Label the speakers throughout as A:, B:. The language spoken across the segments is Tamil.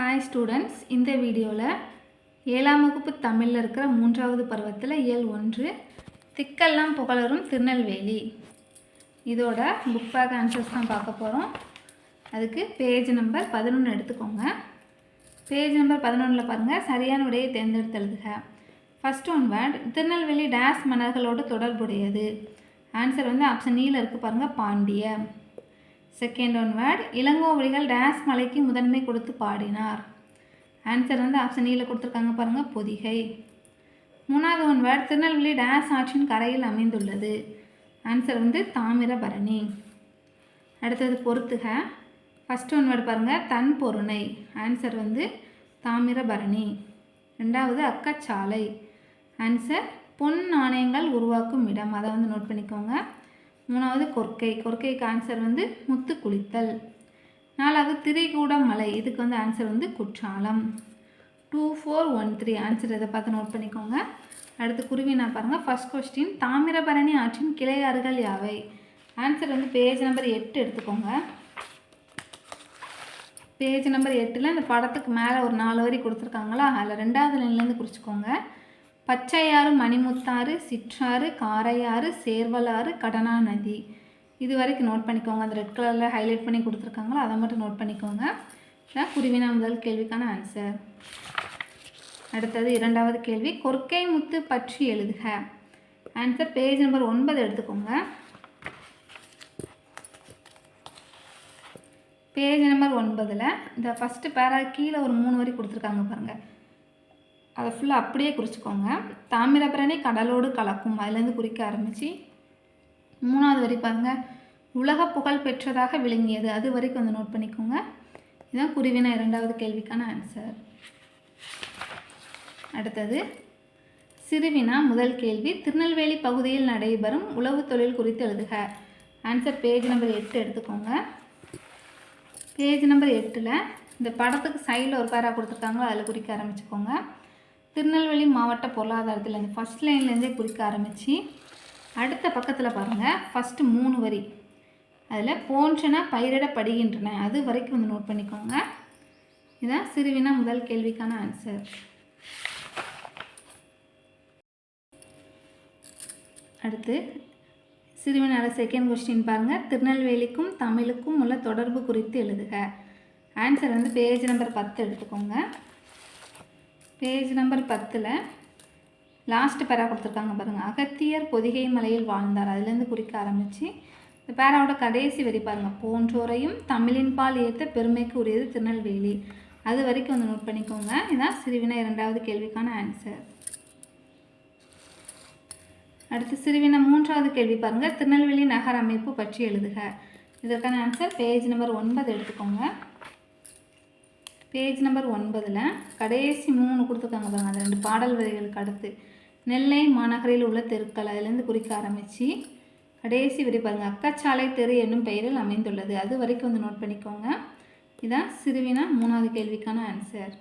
A: ஹாய் ஸ்டூடெண்ட்ஸ் இந்த வீடியோவில் ஏழாம் வகுப்பு தமிழில் இருக்கிற மூன்றாவது பருவத்தில் இயல் ஒன்று திக்கெல்லாம் புகழரும் திருநெல்வேலி. இதோட புக் பேக் ஆன்சர்ஸ் தான் பார்க்க போகிறோம் அதுக்கு பேஜ் நம்பர் பதினொன்று எடுத்துக்கோங்க. பேஜ் நம்பர் பதினொன்றில் பாருங்கள் சரியான விடையை தேர்ந்தெடுத்து எழுதுக. ஃபர்ஸ்ட் ஒன் வேர்ட் திருநெல்வேலி டேஸ் மன்னர்களோடு தொடர்புடையது. ஆன்சர் வந்து ஆப்ஷன் நீல e இருக்குது பாருங்கள் Pandya. Second one word Ilango Adigal days மலைக்கு முதன்மை கொடுத்து பாடினார். ஆன்சர் வந்து ஆப்ஷன் நீல e கொடுத்துருக்காங்க பாருங்கள் பொதிகை. மூணாவது ஒன் வேர்ட் திருநெல்வேலி டேஸ் ஆற்றின் கரையில் அமைந்துள்ளது. ஆன்சர் வந்து தாமிரபரணி. அடுத்தது பொறுத்துக. ஃபஸ்ட் ஒன் வேர்டு பாருங்கள் தன் பொருணை. ஆன்சர் வந்து தாமிரபரணி. ரெண்டாவது அக்கச்சாலை. ஆன்சர் பொன் நாணயங்கள் உருவாக்கும் இடம். அதை வந்து நோட் பண்ணிக்கோங்க. மூணாவது கொர்க்கை கொர்க்கைக்கு ஆன்சர் வந்து முத்து குளித்தல் நாலாவது திரைகூடம் மலை. இதுக்கு வந்து ஆன்சர் வந்து Courtallam. Two four one three answer இதை பார்த்து நோட் பண்ணிக்கோங்க. அடுத்து குருவி நான் பாருங்கள் ஃபஸ்ட் கொஸ்டின் தாமிரபரணி ஆற்றின் கிளையாறுகள் யாவை? ஆன்சர் வந்து பேஜ் நம்பர் எட்டு எடுத்துக்கோங்க. பேஜ் நம்பர் எட்டில் இந்த படத்துக்கு மேலே ஒரு நாலு வரி கொடுத்துருக்காங்களா? அதில் ரெண்டாவது லைன்லேருந்து குறிச்சிக்கோங்க. பச்சையாறு மணிமுத்தாறு சிற்றாறு காரையாறு சேர்வலாறு கடனா நதி இது வரைக்கும் நோட் பண்ணிக்கோங்க. அந்த ரெட் கலரில் ஹைலைட் பண்ணி கொடுத்துருக்காங்களோ அதை மட்டும் நோட் பண்ணிக்கோங்க. இதான் குருவினா முதல் கேள்விக்கான ஆன்சர் அடுத்தது இரண்டாவது கேள்வி. கொர்க்கை முத்து பற்றி எழுதுக. ஆன்சர் பேஜ் நம்பர் ஒன்பது எடுத்துக்கோங்க. பேஜ் நம்பர் ஒன்பதில் இந்த ஃபஸ்ட்டு பேரா கீழே ஒரு மூணு வரி கொடுத்துருக்காங்க பாருங்கள் அதை ஃபுல்லாக அப்படியே குறிச்சிக்கோங்க. தாமிரபரணி கடலோடு கலக்கும். அதுலேருந்து குறிக்க ஆரம்பித்து மூணாவது வரி பாருங்கள் உலக புகழ் பெற்றதாக விளங்கியது. அது வரைக்கும் வந்து நோட் பண்ணிக்கோங்க. இதுதான் குருவினா இரண்டாவது கேள்விக்கான ஆன்சர் அடுத்தது சிறுவினா முதல் கேள்வி திருநெல்வேலி பகுதியில் நடைபெறும் உழவு தொழில் குறித்து எழுதுக. ஆன்சர் பேஜ் நம்பர் எட்டு எடுத்துக்கோங்க. பேஜ் நம்பர் எட்டில் இந்த படத்துக்கு சைடில் ஒரு பேரா கொடுத்துருக்காங்களோ அதில் குறிக்க ஆரம்பிச்சுக்கோங்க. திருநெல்வேலி மாவட்ட பொருளாதாரத்தில் இந்த ஃபஸ்ட் லைன்லேருந்தே குறிக்க ஆரம்பித்து அடுத்த பக்கத்தில் பாருங்கள் ஃபஸ்ட்டு மூணு வரி. அதில் போன்றன பயிரிடப்படுகின்றன. அது வரைக்கும் வந்து நோட் பண்ணிக்கோங்க. இதுதான் சிறுவினா முதல் கேள்விக்கான ஆன்சர் அடுத்து சிறுவினால செகண்ட் கொஸ்டின் பாருங்கள் திருநெல்வேலிக்கும் தமிழுக்கும் உள்ள தொடர்பு குறித்து எழுதுக. ஆன்சர் வந்து பேஜ் நம்பர் பத்து எடுத்துக்கோங்க. பேஜ் நம்பர் பத்தில் லாஸ்ட் பேரா கொடுத்துருக்காங்க பாருங்கள் அகத்தியர் பொதிகை மலையில் வாழ்ந்தார். அதுலேருந்து குறிக்க ஆரம்பித்து இந்த பேராவோட கடைசி வரி பாருங்கள் போன்றோரையும் தமிழின் பால் ஏற்ற பெருமைக்கு உரியது திருநெல்வேலி. அது வரைக்கும் வந்து நோட் பண்ணிக்கோங்க. இதுதான் சிறுவினா இரண்டாவது கேள்விக்கான ஆன்சர் அடுத்து சிறுவினா மூன்றாவது கேள்வி பாருங்கள் திருநெல்வேலி நகர அமைப்பு பற்றி எழுதுக. இதற்கான ஆன்சர் பேஜ் நம்பர் ஒன்பது எடுத்துக்கோங்க. பேஜ் நம்பர் ஒன்பதில் கடைசி மூணு கொடுத்துருக்காங்க பாருங்கள் அந்த ரெண்டு பாடல் வரிகளுக்கு அடுத்து. நெல்லை மாநகரில் உள்ள தெருக்கள். அதுலேருந்து குறிக்க ஆரம்பித்து கடைசி வரி பாருங்கள் அக்கச்சாலை தெரு என்னும் பெயரில் அமைந்துள்ளது. அது வரைக்கும் வந்து நோட் பண்ணிக்கோங்க. இதான் சிறுவினா மூணாவது கேள்விக்கான ஆன்சர்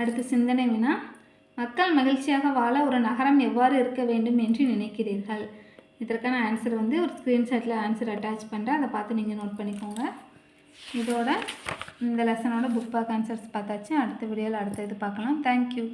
A: அடுத்து சிந்தனை வினா. மக்கள் மகிழ்ச்சியாக வாழ ஒரு நகரம் எவ்வாறு இருக்க வேண்டும் என்று நினைக்கிறீர்கள்? இதற்கான ஆன்சர் வந்து ஒரு ஸ்க்ரீன்ஷாட்டில் ஆன்சர் அட்டாச் பண்ணுறேன் அதை பார்த்து நீங்கள் நோட் பண்ணிக்கோங்க. இதோட இந்த லெசனோட புக் பேக் ஆன்சர்ஸ் பார்த்தாச்சு. அடுத்த வீடியோவில் அடுத்த இது பார்க்கலாம். தேங்க்யூ